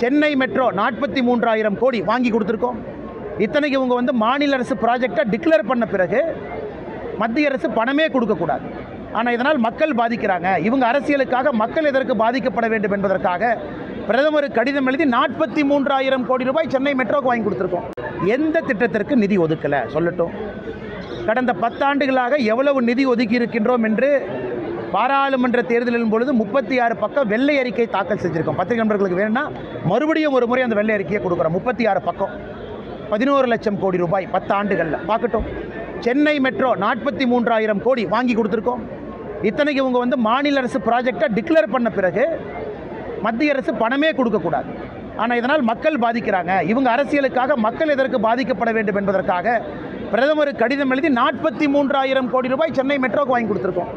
Chennai metro நாற்பத்தி மூன்றாயிரம் கோடி வாங்கி கொடுத்துருக்கோம். இத்தனைக்கு இவங்க வந்து மாநில அரசு ப்ராஜெக்டை டிக்ளேர் பண்ண பிறகு மத்திய அரசு பணமே கொடுக்கக்கூடாது ஆனால் இதனால் மக்கள் பாதிக்கிறாங்க. இவங்க அரசியலுக்காக மக்கள் எதற்கு பாதிக்கப்பட வேண்டும் என்பதற்காக பிரதமர் கடிதம் எழுதி நாற்பத்தி மூன்றாயிரம் கோடி ரூபாய் சென்னை மெட்ரோக்கு வாங்கி கொடுத்துருக்கோம். எந்த திட்டத்திற்கு நிதி ஒதுக்கலை? சொல்லட்டும். கடந்த பத்தாண்டுகளாக எவ்வளவு நிதி ஒதுக்கி இருக்கின்றோம் என்று பாராளுமன்ற தேர்தலின் பொழுது முப்பத்தி ஆறு பக்கம் வெள்ளை அறிக்கை தாக்கல் செஞ்சுருக்கோம். பத்திரிகை நண்பர்களுக்கு வேணும்னா மறுபடியும் ஒரு முறை அந்த வெள்ளை அறிக்கையை கொடுக்குறோம். முப்பத்தி ஆறு பக்கம். பதினோரு லட்சம் கோடி ரூபாய் பத்து ஆண்டுகளில். பார்க்கட்டும். சென்னை மெட்ரோ நாற்பத்தி மூன்றாயிரம் கோடி வாங்கி கொடுத்துருக்கோம். இத்தனைக்கு இவங்க வந்து மாநில அரசு ப்ராஜெக்டை டிக்ளேர் பண்ண பிறகு மத்திய அரசு பணமே கொடுக்கக்கூடாது. ஆனால் இதனால் மக்கள் பாதிக்கிறாங்க. இவங்க அரசியலுக்காக மக்கள் எதற்கு பாதிக்கப்பட வேண்டும் என்பதற்காக பிரதமர் கடிதம் எழுதி நாற்பத்தி மூன்றாயிரம் கோடி ரூபாய் சென்னை மெட்ரோக்கு வாங்கி கொடுத்துருக்கோம்.